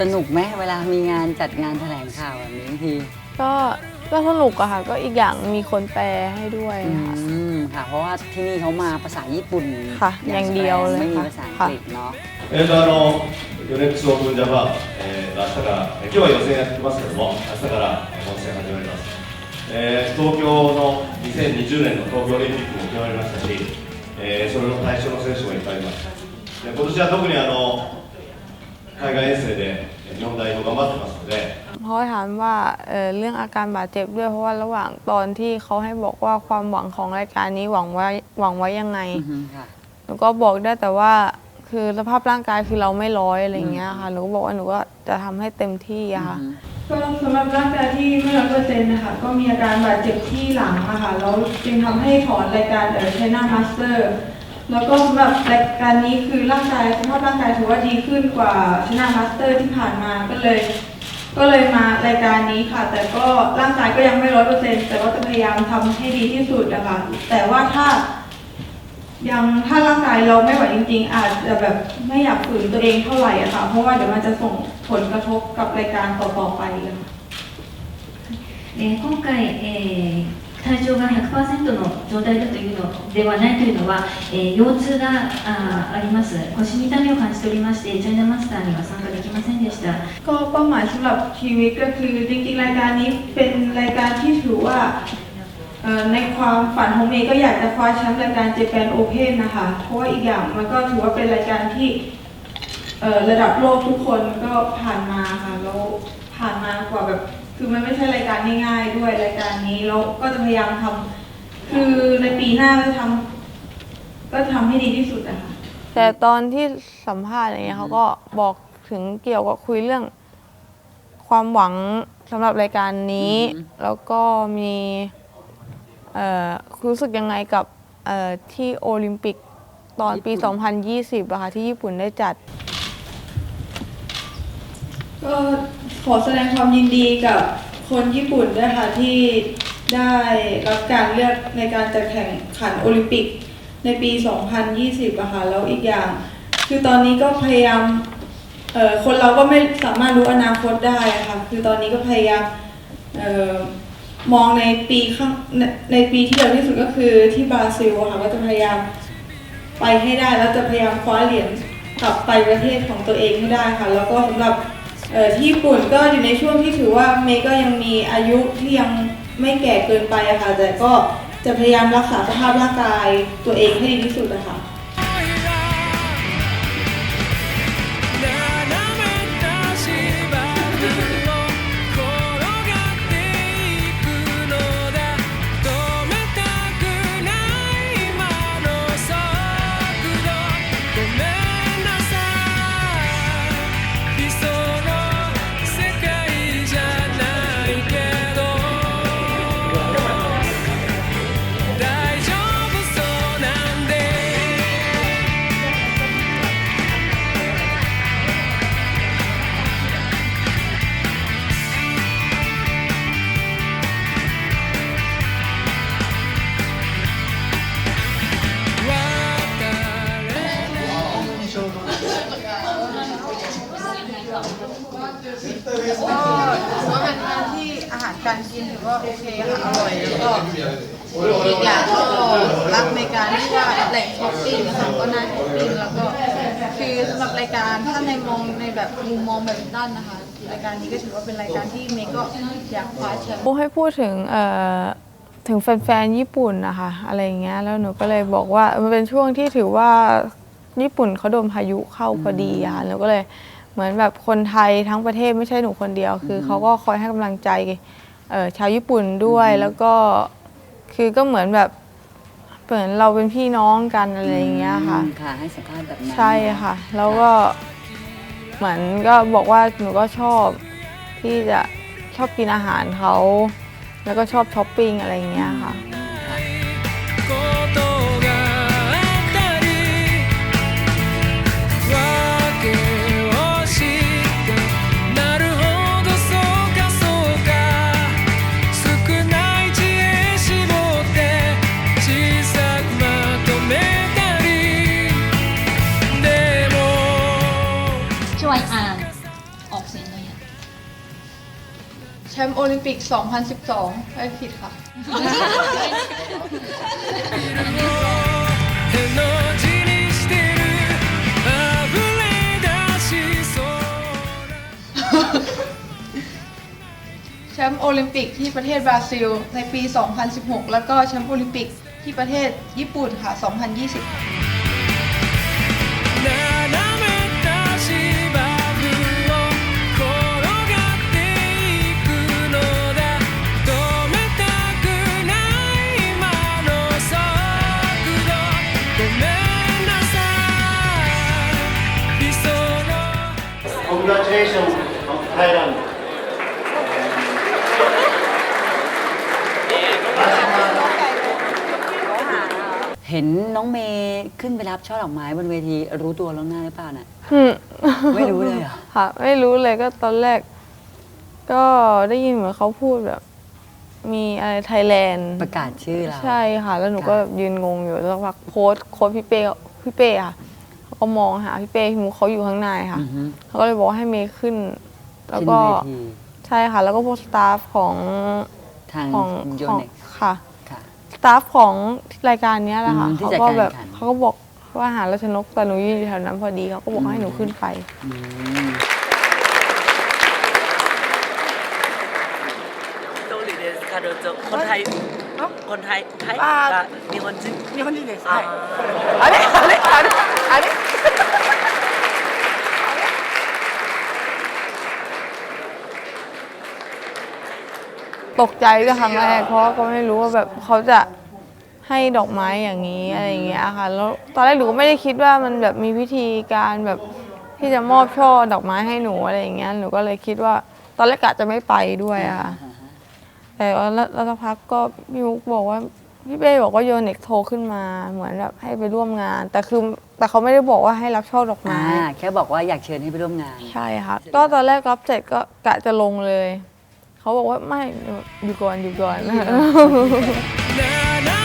สนุกไหมเวลามีงานจัดงานแถลงข่าวแบบนี้ที ก็ก็สนุกอะค่ะ ก็อีกอย่างมีคนแปลให้ด้วย อื ค่ะ มค่ะ เพราะว่าที่นี่เขามาภาษาญี่ปุ่น ค่ะอย่างเดียวเลย ไม่มี ค่ะ ภาษาอังกฤษเนาะ えーとあのヨネックスオープンジャパン、えーと明日から、えー今日は予選やってますけども、明日からえー本戦始まります。えー東京の2020年の東京オリンピックも決まりましたし、えーそれの対象の選手もいっぱいいます。で今年は特にあの 海外遠征でえー日本代表頑張ってますので、 เพราะถามว่าเอ่อเรื่องอาการบาดเจ็บด้วยเพราะว่าระหว่างตอนที่เขาให้บอกว่าความหวังของรายการนี้หวังไว้หวังไว้ยังไง อือฮึค่ะ หนูก็บอกได้แต่ว่าคือสภาพร่างกายคือเราไม่ร้อยอะไรอย่างเงี้ยค่ะหนูก็บอกว่าหนูก็จะทำให้เต็มที่อะค่ะ ก็สำหรับร่างกายที่ไม่ร้อยเปอร์เซ็นต์นะคะก็มีอาการบาดเจ็บที่หลังอะค่ะแล้วจึงทำให้ถอนรายการเอ่อ China Master แล้วก็สำหรับรายการนี้คือร่างกายสภาพร่างกายถือว่าดีขึ้นกว่า China Master ที่ผ่านมาก็เลย ก็เลยมารายการนี้ค่ะ แต่ก็ร่างกายก็ยังไม่ร้อยเปอร์เซ็นต์แต่ว่าจะพยายามทำให้ดีที่สุดนะคะแต่ว่าถ้า ยังถ้าร่างกายเราไม่ไหวจริง ๆ อาจจะแบบไม่อยากฝืนตัวเองเท่าไหร่อะค่ะ เพราะว่าเดี๋ยวมันจะส่งผลกระทบกับรายการต่อๆไปอะค่ะ えー今回、えー 体重が100%の状態だというのではないというのは、えー、腰痛がああります腰に痛みを感じておりましてチャイナマスターには参加できませんでしたก็เป้าหมายสำหรับชีวิตก็คือจริงๆรายการนี้เป็นรายการที่ถือว่าในความฝันของเมย์ก็อยากจะคว้าแชมป์รายการเจแปนโอเพนนะคะ เพราะว่าอีกอย่างมันก็ถือว่าเป็นรายการที่ระดับโลกทุกคนก็ผ่านมาค่ะแล้วผ่านมากว่าแบบ คือมันไม่ใช่รายการง่ายๆด้วยรายการนี้แล้วก็จะพยายามทำคือในปีหน้าก็จะทำก็จะทำให้ดีที่สุดนะคะแต่ตอนที่สัมภาษณ์อะไรเงี้ยเขาก็บอกถึงเกี่ยวกับคุยเรื่อง ความหวังสำหรับรายการนี้ อือฮึแล้วก็มีเอ่อรู้สึกยังไงกับเอ่อที่โอลิมปิกตอนปี 2020อะค่ะที่ญี่ปุ่นได้จัด ก็ ขอแสดงความยินดีกับคนญี่ปุ่นด้วยค่ะที่ได้รับการเลือกในการจัดแข่งขันโอลิมปิกในปี 2020อะค่ะแล้วอีกอย่าง คือตอนนี้ก็พยายามเอ่อคนเราก็ไม่สามารถรู้อนาคตได้อะค่ะคือตอนนี้ก็พยายามเอ่อมองในปีข้างในในปีที่เร็วที่สุดก็คือที่บราซิลอะค่ะก็จะพยายามไปให้ได้แล้วจะพยายามคว้าเหรียญกลับไปประเทศของตัวเองให้ได้ค่ะ แล้วก็สำหรับ เออที่ญี่ปุ่นก็อยู่ในช่วงที่ถือว่าเมย์ก็ยังมีอายุที่ยังไม่แก่เกินไปอะค่ะ แต่ก็จะพยายามรักษาสภาพร่างกายตัวเองให้ดีที่สุดนะคะ การกินถือว่าโอเคค่ะอร่อยแล้วก็อีกอย่างก็รักในการที่ว่าแหล่งช้อปปิ้งค่ะก็น่าช้อปปิ้งแล้วก็คือสำหรับรายการถ้าในมองในแบบมุมมองแบบด้านนะคะ รายการนี้ก็ถือว่าเป็นรายการที่เมย์ก็อยากคว้าแชมป์ให้พูดถึงเอ่อถึงแฟนๆญี่ปุ่นนะคะอะไรอย่างเงี้ยแล้วหนูก็เลยบอกว่ามันเป็นช่วงที่ถือว่าญี่ปุ่นเขาโดนพายุเข้าพอดีอะค่ะหนูก็เลยเหมือนแบบคนไทยทั้งประเทศไม่ใช่หนูคนเดียว คือเขาก็คอยให้กำลังใจ เอ่อชาวญี่ปุ่นด้วยแล้วก็คือก็เหมือนแบบเหมือนเราเป็นพี่น้องกันอะไรอย่างเงี้ยค่ะ อืมค่ะ ให้สัมภาษณ์แบบนั้นใช่ค่ะ แล้วก็เหมือนก็บอกว่าหนูก็ชอบที่จะชอบกินอาหารเขา แล้วก็ชอบช้อปปิ้งอะไรอย่างเงี้ยค่ะ ชมป์โอลิมปิก 2012ไม่ผิดค่ะ แชมป์โอลิมปิกที่ประเทศบราซิล ในปี 2016 แล้วก็แชมป์โอลิมปิกที่ประเทศญี่ปุ่นค่ะ 2020 Congratulations of Thailand เห็นน้องเมย์ขึ้นไปรับช่อดอกไม้บนเวทีรู้ตัวล่วงหน้าหรือเปล่าน่ะ อืมไม่รู้เลยเหรอ ค่ะ ไม่รู้เลยก็ตอนแรก ก็ได้ยินเหมือนเขาพูดแบบ มีอะไรไทยแลนด์ ประกาศชื่อเรา ใช่ค่ะ แล้วหนูก็ค่ะแบบยืนงงอยู่แล้วพักโค้ดโค้ดพี่เป้พี่เป้ค่ะ เขาก็มองหาพี่เป้พี่มุกเขาอยู่ข้างในค่ะ อือฮึ เขาก็เลยบอกว่าให้เมย์ขึ้น แล้ว ขึ้น ก็ เวที ใช่ค่ะ แล้วก็พวกสตาฟของ ทาง ของ โย ของ เน็ก ค่ะ ค่ะ สตาฟของรายการเนี้ยแหละค่ะ อืมที่ เขา จัด ก็ การ แบบ แข่งขัน เขาก็บอกว่าหาราชนกแต่หนูยืนอยู่แถวนั้นพอดีเขาก็บอกให้หนูขึ้นไป อืม 一人です彼女คนไทยคนไทยไทย อ่า กับ日本人日本人ですあはいあれあれあれ あれตกใจด้วยครั้งแรกเพราะว่าก็ไม่รู้ว่าแบบเขาจะให้ดอกไม้อย่างนี้อะไรอย่างเงี้ยค่ะ แล้วตอนแรกหนูก็ไม่ได้คิดว่ามันแบบมีวิธีการแบบที่จะมอบช่อดอกไม้ให้หนูอะไรอย่างเงี้ยหนูก็เลยคิดว่า ตอนแรกกะจะไม่ไปด้วยอะค่ะแต่ว่าแล้วแล้วสักพักก็พี่มุกบอกว่า พี่เป้บอกว่าโยเน็กโทรขึ้นมาเหมือนแบบให้ไปร่วมงาน แต่คือแต่เขาไม่ได้บอกว่าให้รับช่อดอกอ่าไม้แค่บอกว่าอยากเชิญให้ไปร่วมงาน ใช่ค่ะก็ตอนแรกรับเสร็จก็กะจะลงเลย เขาบอกว่าไม่อยู่ก่อนอยู่ก่อน斜め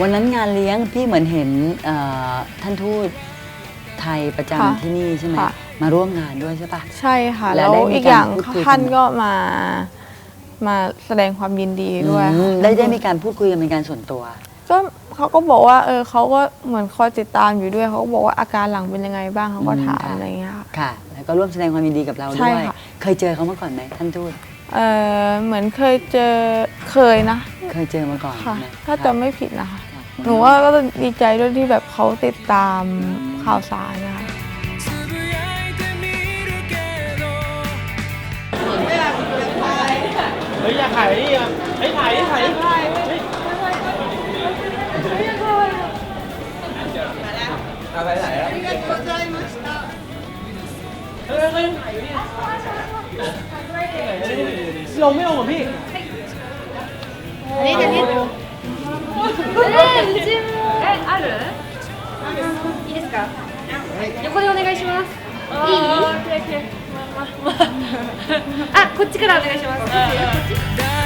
วันนั้นงานเลี้ยงพี่เหมือนเห็นเอ่อท่านทูตไทยประค่ะจำที่นี่ใช่ไหมค่ะ มาร่วมงานด้วยใช่ปะ ใช่ค่ะ แล้แล้ววได้มีอีกอย่างการพูดคุยกัน ท่านก็มามาแสดงความยินดีด้วยอืมค่ะได้ได้มีการพูดคุยกันเป็นการส่วนตัว ก็เขาก็บอกว่า เออเขาก็เหมือนคอยติดตามอยู่ด้วยเขาก็บอกว่าอาการหลังเป็นยังไงบ้างเขาก็อืมถามค่ะ อะไรอย่างเงี้ยค่ะ ค่ะ แล้วก็ร่วมแสดงความยินดีกับเราใช่ด้วย ค่ะ เคยเจอเขามาก่อนไหมท่านทูตเออเหมือนเคยเจอเคยนะเคยเจอมาก่อนค่ะ นะถ้าค่ะจำไม่ผิดนะคะค่ะ หนูว่าก็ดีใจด้วยที่แบบเขาติดตามข่าวสารนะคะเฮ้ยอยากถ่ายนี่อะเฮ้ยถ่ายถ่ถ่ายอะไรไหนอะเฮ้ยเฮ้ยเรไม่ลงเหรอพี่นี่จะนี่ え、ある？いいですか？横でお願いします。いい？あ、こっちからお願いします